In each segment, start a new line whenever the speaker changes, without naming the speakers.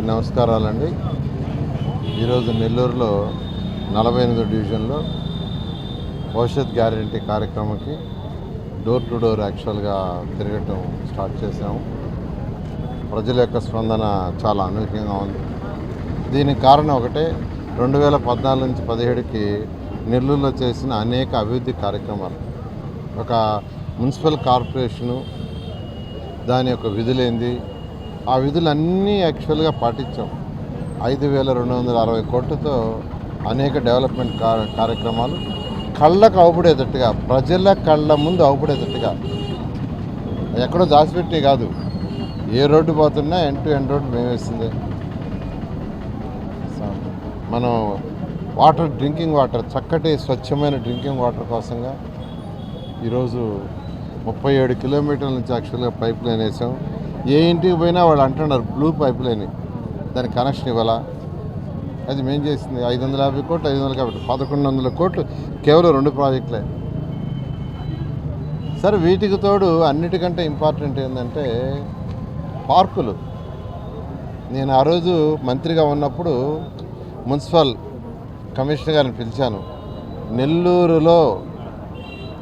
నమస్కారాలండి. ఈరోజు నెల్లూరులో నలభై ఎనిమిదో డివిజన్లో భవిష్యత్ గ్యారంటీ కార్యక్రమంకి డోర్ టు డోర్ యాక్చువల్గా తిరగటం స్టార్ట్ చేసాము ప్రజల యొక్క స్పందన చాలా అనూహ్యంగా ఉంది. దీనికి కారణం ఒకటే రెండు వేల పద్నాలుగు నుంచి పదిహేడుకి నెల్లూరులో చేసిన అనేక అభివృద్ధి కార్యక్రమాలు. ఒక మున్సిపల్ కార్పొరేషను దాని యొక్క విధులేంది ఆ విధులన్నీ యాక్చువల్గా పాటించాం. ఐదు వేల రెండు వందల అరవై కోట్లతో అనేక డెవలప్మెంట్ కార్యక్రమాలు. కళ్ళకు అవుపడేటట్టుగా ప్రజల కళ్ళ ముందు అవుపడేటట్టుగా. ఎక్కడో దాచిపెట్టి కాదు. ఏ రోడ్డు పోతున్నా ఎండ్ టు ఎండ్ రోడ్డు మేము మనం వాటర్ డ్రింకింగ్ వాటర్ చక్కటి స్వచ్ఛమైన డ్రింకింగ్ వాటర్ కోసంగా ఈరోజు ముప్పై ఏడు కిలోమీటర్ల నుంచి యాక్చువల్గా పైప్ లైన్ వేసాం. ఏ ఇంటికి పోయినా వాళ్ళు అంటున్నారు బ్లూ పైప్ లైన్ దానికి కనెక్షన్ ఇవ్వాలా? అది మేం చేసింది. ఐదు వందల యాభై కోట్లు ఐదు వందల కాబట్టి పదకొండు వందల కోట్లు కేవలం రెండు ప్రాజెక్టులే. సరే వీటికి తోడు అన్నిటికంటే ఇంపార్టెంట్ ఏంటంటే పార్కులు. నేను ఆ రోజు మంత్రిగా ఉన్నప్పుడు మున్సిపల్ కమిషనర్ గారిని పిలిచాను. నెల్లూరులో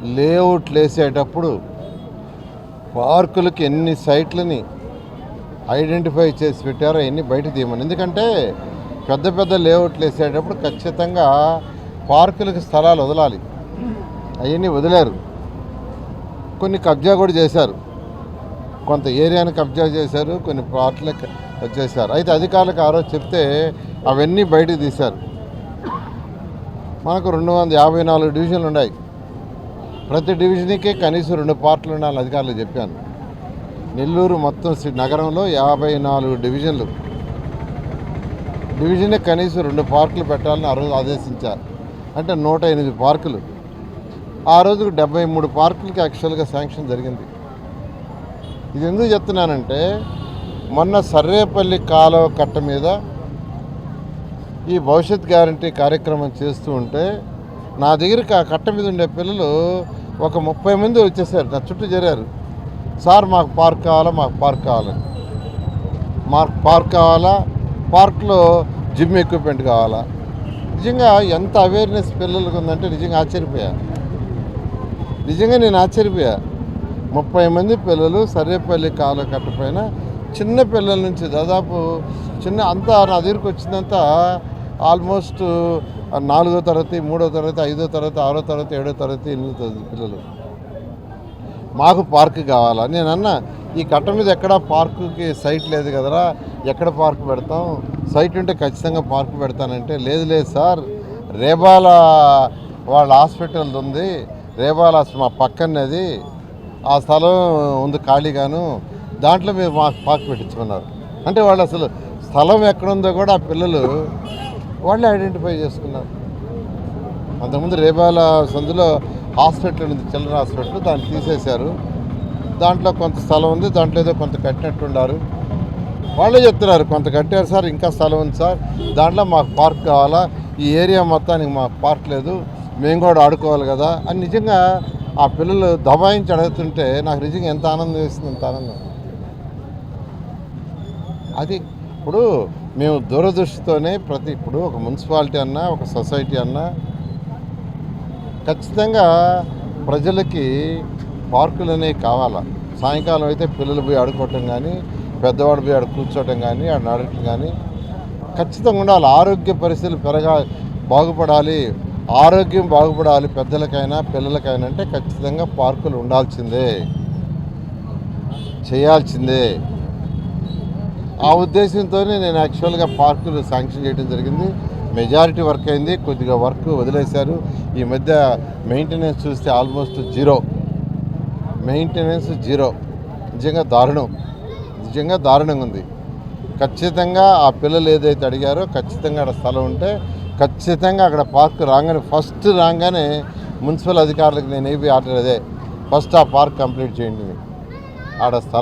లేఅవుట్లు వేసేటప్పుడు పార్కులకి ఎన్ని సైట్లని ఐడెంటిఫై చేసి పెట్టారో ఎన్ని బయట తీయమని. ఎందుకంటే పెద్ద పెద్ద లేఅవుట్లు వేసేటప్పుడు ఖచ్చితంగా పార్కులకి స్థలాలు వదలాలి. అవన్నీ వదిలేరు. కొన్ని కబ్జా కూడా చేశారు. కొంత ఏరియాని కబ్జా చేశారు కొన్ని ప్లాట్లకు వచ్చేసారు అయితే అధికారులకు ఆ రోజు చెప్తే అవన్నీ బయటకు తీశారు. మనకు రెండు వందల యాభై నాలుగు డివిజన్లు ఉన్నాయి. ప్రతి డివిజన్కి కనీసం రెండు పార్ట్లు ఉండాలని అధికారులు చెప్పాను నెల్లూరు మొత్తం నగరంలో యాభై నాలుగు డివిజన్లు. డివిజన్కి కనీసం రెండు పార్కులు పెట్టాలని ఆ రోజు ఆదేశించారు. అంటే నూట ఎనిమిది పార్కులు. ఆ రోజుకు డెబ్బై మూడు పార్కులకి యాక్చువల్గా శాంక్షన్ జరిగింది. ఇది ఎందుకు చెప్తున్నానంటే మొన్న సర్రేపల్లి కాలువ కట్ట మీద ఈ భవిష్యత్ గ్యారంటీ కార్యక్రమం చేస్తూ ఉంటే నా దగ్గరికి ఆ కట్ట మీద ఉండే పిల్లలు ఒక ముప్పై మంది వచ్చేసారు. నా చుట్టూ చేరారు సార్ మాకు పార్క్ కావాలా? మాకు పార్క్ కావాలని. మాకు పార్క్ కావాలా? పార్క్లో జిమ్ ఎక్విప్మెంట్ కావాలా? నిజంగా ఎంత అవేర్నెస్ పిల్లలకు ఉందంటే నిజంగా ఆశ్చర్యపోయా. నిజంగా నేను ఆశ్చర్యపోయా. ముప్పై మంది పిల్లలు సర్వేపల్లి కాలు కట్టపైన చిన్న పిల్లల నుంచి దాదాపు చిన్న అంతా నా దగ్గరికి వచ్చిందంతా ఆల్మోస్ట్ నాలుగో తరగతి మూడో తరగతి ఐదో తరగతి ఆరో తరగతి ఏడో తరగతి ఎనిమిదో తరగతి పిల్లలు. మాకు పార్క్ కావాలా? నేను అన్న ఈ కట్ట మీద ఎక్కడ పార్కుకి సైట్ లేదు కదరా? ఎక్కడ పార్క్ పెడతాం? సైట్ ఉంటే ఖచ్చితంగా పార్క్ పెడతానంటే లేదు లేదు సార్. రేబాల వాళ్ళ హాస్పిటల్ ఉంది. రేబాల మా పక్కనది ఆ స్థలం ఉంది ఖాళీగాను. దాంట్లో మీరు మాకు పార్క్ పెట్టించుకున్నారు. అంటే వాళ్ళు అసలు స్థలం ఎక్కడుందో కూడా ఆ పిల్లలు వాళ్ళే ఐడెంటిఫై చేసుకున్నారు. అంతకుముందు రేబాల సందులో హాస్పిటల్ ఉంది చిల్డ్రన్ హాస్పిటల్ దాన్ని తీసేశారు. దాంట్లో కొంత స్థలం ఉంది దాంట్లో ఏదో కొంత కట్టినట్టున్నారు వాళ్ళే చెప్తున్నారు కొంత కట్టారు సార్ ఇంకా స్థలం ఉంది సార్. దాంట్లో మాకు పార్క్ కావాలా ఈ ఏరియా మొత్తానికి మాకు పార్క్ లేదు మేము కూడా ఆడుకోవాలి కదా. అని నిజంగా ఆ పిల్లలు దబాయించి అడుగుతుంటే నాకు నిజంగా ఎంత ఆనందం వేస్తుంది ఎంత ఆనందం. అది ఇప్పుడు మేము దూరదృష్టితోనే ప్రతి ఇప్పుడు ఒక మున్సిపాలిటీ అన్నా ఒక సొసైటీ అన్నా ఖచ్చితంగా ప్రజలకి పార్కులు అనేవి కావాలా? సాయంకాలం అయితే పిల్లలు పోయి ఆడుకోవటం కానీ పెద్దవాడు పోయి ఆడు కూర్చోవటం కానీ ఆడ నడటం కానీ ఖచ్చితంగా ఉండాలి. ఆరోగ్య పరిస్థితులు పెరగా బాగుపడాలి. ఆరోగ్యం బాగుపడాలి పెద్దలకైనా పిల్లలకైనా అంటే ఖచ్చితంగా పార్కులు ఉండాల్సిందే. చేయాల్సిందే. ఆ ఉద్దేశంతోనే నేను యాక్చువల్గా పార్కులు శాంక్షన్ చేయడం జరిగింది. మెజారిటీ వర్క్ అయింది. కొద్దిగా వర్క్ వదిలేశారు. ఈ మధ్య మెయింటెనెన్స్ చూస్తే ఆల్మోస్ట్ జీరో. Maintenance zero. నిజంగా దారుణం. నిజంగా దారుణంగా ఉంది. ఖచ్చితంగా ఆ పిల్లలు ఏదైతే అడిగారో ఖచ్చితంగా అక్కడ స్థలం ఉంటే ఖచ్చితంగా అక్కడ పార్క్ రాగానే ఫస్ట్ రాగానే మున్సిపల్ అధికారులకు నేను ఏబీ ఆర్డర్ అదే. ఫస్ట్ ఆ పార్క్ కంప్లీట్ చేయండి. ఆడ స్థలం